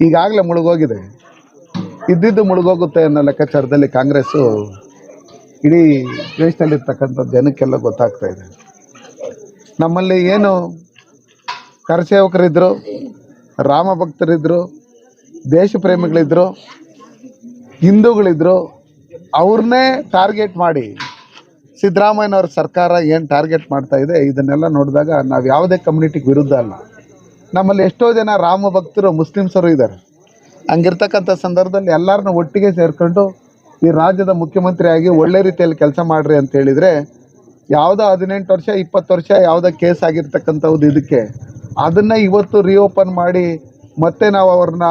ಈಗಾಗಲೇ ಮುಳುಗೋಗಿದೆ. ಇದ್ದಿದ್ದು ಮುಳುಗೋಗುತ್ತೆ ಅನ್ನೋ ಲೆಕ್ಕಾಚಾರದಲ್ಲಿ ಕಾಂಗ್ರೆಸ್ಸು ಇಡೀ ದೇಶದಲ್ಲಿರ್ತಕ್ಕಂಥ ಜನಕ್ಕೆಲ್ಲ ಗೊತ್ತಾಗ್ತಾ ಇದೆ. ನಮ್ಮಲ್ಲಿ ಏನು ಕರಸೇವಕರಿದ್ದರು ರಾಮ ಭಕ್ತರಿದ್ದರು ದೇಶ ಪ್ರೇಮಿಗಳಿದ್ದರು ಹಿಂದೂಗಳಿದ್ದರು ಅವ್ರನ್ನೇ ಟಾರ್ಗೆಟ್ ಮಾಡಿ ಸಿದ್ದರಾಮಯ್ಯನವ್ರ ಸರ್ಕಾರ ಏನು ಟಾರ್ಗೆಟ್ ಮಾಡ್ತಾ ಇದೆ, ಇದನ್ನೆಲ್ಲ ನೋಡಿದಾಗ ನಾವು ಯಾವುದೇ ಕಮ್ಯುನಿಟಿಗೆ ವಿರುದ್ಧ ಅಲ್ಲ. ನಮ್ಮಲ್ಲಿ ಎಷ್ಟೋ ಜನ ರಾಮ ಭಕ್ತರು, ಮುಸ್ಲಿಮ್ಸರು ಇದ್ದಾರೆ. ಹಂಗಿರ್ತಕ್ಕಂಥ ಸಂದರ್ಭದಲ್ಲಿ ಎಲ್ಲರನ್ನ ಒಟ್ಟಿಗೆ ಸೇರಿಕೊಂಡು ಈ ರಾಜ್ಯದ ಮುಖ್ಯಮಂತ್ರಿಯಾಗಿ ಒಳ್ಳೆ ರೀತಿಯಲ್ಲಿ ಕೆಲಸ ಮಾಡ್ರಿ ಅಂತ ಹೇಳಿದರೆ, ಯಾವುದೋ ಹದಿನೆಂಟು ವರ್ಷ, ಇಪ್ಪತ್ತು ವರ್ಷ ಯಾವುದೋ ಕೇಸ್ ಆಗಿರ್ತಕ್ಕಂಥದ್ದು ಇದಕ್ಕೆ. ಅದನ್ನು ಇವತ್ತು ರಿಓಪನ್ ಮಾಡಿ ಮತ್ತೆ ನಾವು ಅವ್ರನ್ನ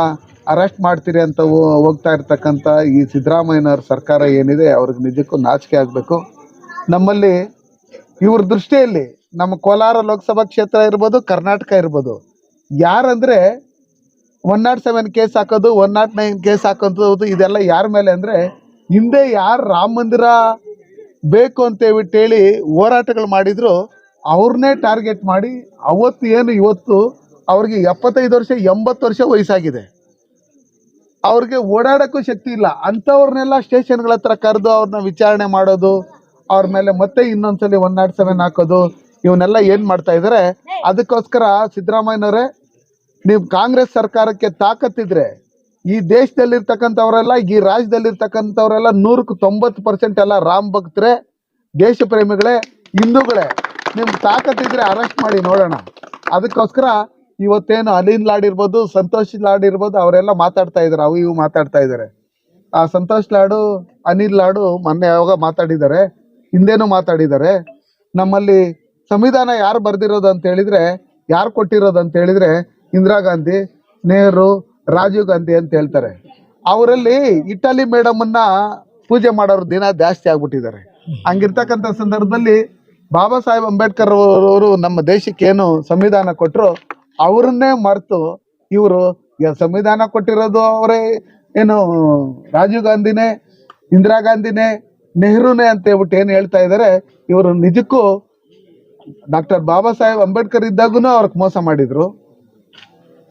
ಅರೆಸ್ಟ್ ಮಾಡ್ತೀರಿ ಅಂತ ಹೋಗ್ತಾ ಇರ್ತಕ್ಕಂಥ ಈ ಸಿದ್ದರಾಮಯ್ಯನವ್ರ ಸರ್ಕಾರ ಏನಿದೆ, ಅವ್ರಿಗೆ ನಿಜಕ್ಕೂ ನಾಚಿಕೆ ಆಗಬೇಕು. ನಮ್ಮಲ್ಲಿ ಇವ್ರ ದೃಷ್ಟಿಯಲ್ಲಿ ನಮ್ಮ ಕೋಲಾರ ಲೋಕಸಭಾ ಕ್ಷೇತ್ರ ಇರ್ಬೋದು, ಕರ್ನಾಟಕ ಇರ್ಬೋದು ಯಾರಂದ್ರೆ ಒನ್ ನಾಟ್ ಸೆವೆನ್ ಕೇಸ್ ಹಾಕೋದು ಒನ್ ನಾಟ್ ನೈನ್ ಕೇಸ್ ಹಾಕೋದು, ಇದೆಲ್ಲ ಯಾರ ಮೇಲೆ ಅಂದರೆ ಹಿಂದೆ ಯಾರು ರಾಮ ಮಂದಿರ ಬೇಕು ಅಂತ ಹೇಳ್ಬಿಟ್ಟು ಹೇಳಿ ಹೋರಾಟಗಳು ಮಾಡಿದ್ರು, ಅವ್ರನ್ನೇ ಟಾರ್ಗೆಟ್ ಮಾಡಿ ಅವತ್ತು ಏನು ಇವತ್ತು ಅವ್ರಿಗೆ ಎಪ್ಪತ್ತೈದು ವರ್ಷ, ಎಂಬತ್ತು ವರ್ಷ ವಯಸ್ಸಾಗಿದೆ. ಅವ್ರಿಗೆ ಓಡಾಡೋಕ್ಕೂ ಶಕ್ತಿ ಇಲ್ಲ. ಅಂಥವ್ರನ್ನೆಲ್ಲ ಸ್ಟೇಷನ್ಗಳ ಹತ್ರ ಕರೆದು ಅವ್ರನ್ನ ವಿಚಾರಣೆ ಮಾಡೋದು, ಅವ್ರ ಮೇಲೆ ಮತ್ತೆ ಇನ್ನೊಂದ್ಸಲಿ ಒನ್ ನಾಟ್ ಸೆವೆನ್ ಹಾಕೋದು, ಇವನ್ನೆಲ್ಲ ಏನು ಮಾಡ್ತಾ ಇದಾರೆ? ಅದಕ್ಕೋಸ್ಕರ ಸಿದ್ದರಾಮಯ್ಯನವರೇ ನೀವು ಕಾಂಗ್ರೆಸ್ ಸರ್ಕಾರಕ್ಕೆ ತಾಕತ್ತಿದ್ರೆ ಈ ದೇಶದಲ್ಲಿರ್ತಕ್ಕಂಥವರೆಲ್ಲ, ಈ ರಾಜ್ಯದಲ್ಲಿರ್ತಕ್ಕಂಥವರೆಲ್ಲ ನೂರಕ್ಕೆ ತೊಂಬತ್ತು ಪರ್ಸೆಂಟ್ ಎಲ್ಲ ರಾಮ್ ಭಕ್ತರೇ, ದೇಶ ಪ್ರೇಮಿಗಳೇ, ಹಿಂದೂಗಳೇ ನಿಮ್ಗೆ ತಾಕತ್ತಿದ್ರೆ ಅರೆಸ್ಟ್ ಮಾಡಿ ನೋಡೋಣ. ಅದಕ್ಕೋಸ್ಕರ ಇವತ್ತೇನು ಅಲಿನ್ ಲಾಡ್ ಇರ್ಬೋದು, ಸಂತೋಷ್ ಲಾಡ್ ಇರ್ಬೋದು, ಅವರೆಲ್ಲ ಮಾತಾಡ್ತಾ ಇದ್ದಾರೆ, ಅವು ಇವು ಮಾತಾಡ್ತಾ ಇದ್ದಾರೆ. ಆ ಸಂತೋಷ್ ಲಾಡು, ಅನಿಲ್ ಲಾಡು ಮೊನ್ನೆ ಯಾವಾಗ ಮಾತಾಡಿದ್ದಾರೆ, ಹಿಂದೇನು ಮಾತಾಡಿದ್ದಾರೆ. ನಮ್ಮಲ್ಲಿ ಸಂವಿಧಾನ ಯಾರು ಬರ್ದಿರೋದು ಅಂತ ಹೇಳಿದ್ರೆ, ಯಾರು ಕೊಟ್ಟಿರೋದು ಅಂತ ಹೇಳಿದ್ರೆ ಇಂದಿರಾ ಗಾಂಧಿ, ನೆಹರು, ರಾಜೀವ್ ಗಾಂಧಿ ಅಂತ ಹೇಳ್ತಾರೆ. ಅವರಲ್ಲಿ ಇಟಲಿ ಮೇಡಮನ್ನ ಪೂಜೆ ಮಾಡೋರು ದಿನ ಜಾಸ್ತಿ ಆಗ್ಬಿಟ್ಟಿದ್ದಾರೆ. ಹಂಗಿರ್ತಕ್ಕಂಥ ಸಂದರ್ಭದಲ್ಲಿ ಬಾಬಾ ಸಾಹೇಬ್ ಅಂಬೇಡ್ಕರ್ ಅವರು ನಮ್ಮ ದೇಶಕ್ಕೆ ಏನು ಸಂವಿಧಾನ ಕೊಟ್ಟರು ಅವರನ್ನೇ ಮರೆತು ಇವರು ಸಂವಿಧಾನ ಕೊಟ್ಟಿರೋದು ಅವರೇ, ಏನು ರಾಜೀವ್ ಗಾಂಧಿನೇ, ಇಂದಿರಾ ಗಾಂಧಿನೇ, ನೆಹರೂನೇ ಅಂತ ಹೇಳ್ಬಿಟ್ಟು ಏನು ಹೇಳ್ತಾ ಇದ್ದಾರೆ, ಇವರು ನಿಜಕ್ಕೂ ಡಾಕ್ಟರ್ ಬಾಬಾ ಸಾಹೇಬ್ ಅಂಬೇಡ್ಕರ್ ಇದ್ದಾಗೂ ಅವ್ರಿಗೆ ಮೋಸ ಮಾಡಿದ್ರು.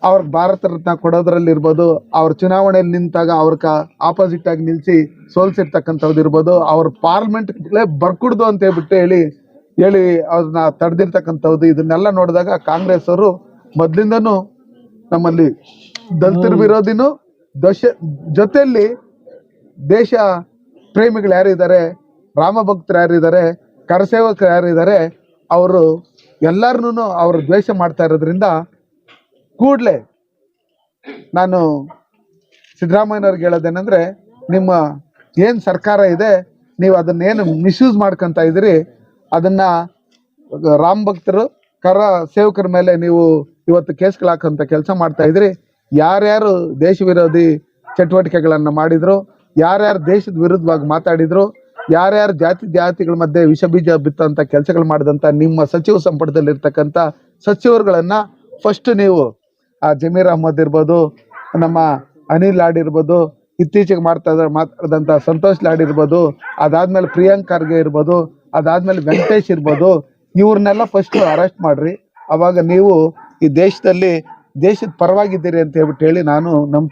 ಅವ್ರಿಗೆ ಭಾರತ ರತ್ನ ಕೊಡೋದ್ರಲ್ಲಿರ್ಬೋದು ಅವ್ರ ಚುನಾವಣೆಯಲ್ಲಿ ನಿಂತಾಗ ಅವ್ರ ಆಪೋಸಿಟ್ ಆಗಿ ನಿಲ್ಲಿಸಿ ಸೋಲ್ಸಿರ್ತಕ್ಕಂಥದ್ದು ಇರ್ಬೋದು ಅವ್ರ ಪಾರ್ಲಿಮೆಂಟ್ಗಳೇ ಬರ್ಕುಡ್ದು ಅಂತ ಹೇಳ್ಬಿಟ್ಟು ಹೇಳಿ ಹೇಳಿ ಅವ್ರನ್ನ ತಡೆದಿರ್ತಕ್ಕಂಥದ್ದು ಇದನ್ನೆಲ್ಲ ನೋಡಿದಾಗ ಕಾಂಗ್ರೆಸ್ ಅವರು ಮೊದಲಿಂದನೂ ನಮ್ಮಲ್ಲಿ ದಲಿತರ ವಿರೋಧಿನೂ ದಶ ಜೊತೆಯಲ್ಲಿ ದೇಶ ಪ್ರೇಮಿಗಳು ಯಾರಿದ್ದಾರೆ ರಾಮ ಭಕ್ತರು ಯಾರಿದ್ದಾರೆ ಕರಸೇವಕರು ಯಾರಿದ್ದಾರೆ ಅವರು ಎಲ್ಲರನ್ನೂ ಅವರು ದ್ವೇಷ ಮಾಡ್ತಾ ಇರೋದ್ರಿಂದ ಕೂಡಲೇ ನಾನು ಸಿದ್ದರಾಮಯ್ಯನವ್ರಿಗೆ ಹೇಳೋದೇನೆಂದ್ರೆ, ನಿಮ್ಮ ಏನು ಸರ್ಕಾರ ಇದೆ, ನೀವು ಅದನ್ನೇನು ಮಿಸ್ಯೂಸ್ ಮಾಡ್ಕೊತ ಇದ್ದೀರಿ, ಅದನ್ನು ರಾಮ್ ಭಕ್ತರು, ಕರ ಸೇವಕರ ಮೇಲೆ ನೀವು ಇವತ್ತು ಕೇಸ್ಗಳು ಹಾಕೋಂಥ ಕೆಲಸ ಮಾಡ್ತಾ ಇದ್ರಿ ಯಾರ್ಯಾರು ದೇಶ ವಿರೋಧಿ ಚಟುವಟಿಕೆಗಳನ್ನು ಮಾಡಿದ್ರು, ಯಾರ್ಯಾರು ದೇಶದ ವಿರುದ್ಧವಾಗಿ ಮಾತಾಡಿದ್ರು, ಯಾರ್ಯಾರು ಜಾತಿ ಜಾತಿಗಳ ಮಧ್ಯೆ ವಿಷ ಬೀಜ ಬಿತ್ತಂಥ ಕೆಲಸಗಳು ಮಾಡಿದಂತ ನಿಮ್ಮ ಸಚಿವ ಸಂಪುಟದಲ್ಲಿರ್ತಕ್ಕಂಥ ಸಚಿವರುಗಳನ್ನು ಫಸ್ಟ್ ನೀವು ಆ ಜಮೀರ್ ಅಹಮದ್ ಇರ್ಬೋದು, ನಮ್ಮ ಅನಿಲ್ ಲಾಡ್ ಇರ್ಬೋದು, ಇತ್ತೀಚೆಗೆ ಮಾಡ್ತಾ ಇದ್ದಾರೆ ಮಾತಾಡಿದಂಥ ಸಂತೋಷ್ ಲಾಡ್ ಇರ್ಬೋದು, ಅದಾದ್ಮೇಲೆ ಪ್ರಿಯಾಂಕ್ ಖರ್ಗೆ ಇರ್ಬೋದು, ಅದಾದ್ಮೇಲೆ ವೆಂಕಟೇಶ್ ಇರ್ಬೋದು, ಇವ್ರನ್ನೆಲ್ಲ ಫಸ್ಟ್ ಅರೆಸ್ಟ್ ಮಾಡ್ರಿ. ಅವಾಗ ನೀವು ಈ ದೇಶದಲ್ಲಿ ದೇಶದ ಪರವಾಗಿದ್ದೀರಿ ಅಂತ ಹೇಳ್ಬಿಟ್ಟು ಹೇಳಿ ನಾನು ನಂಬ್ತೀನಿ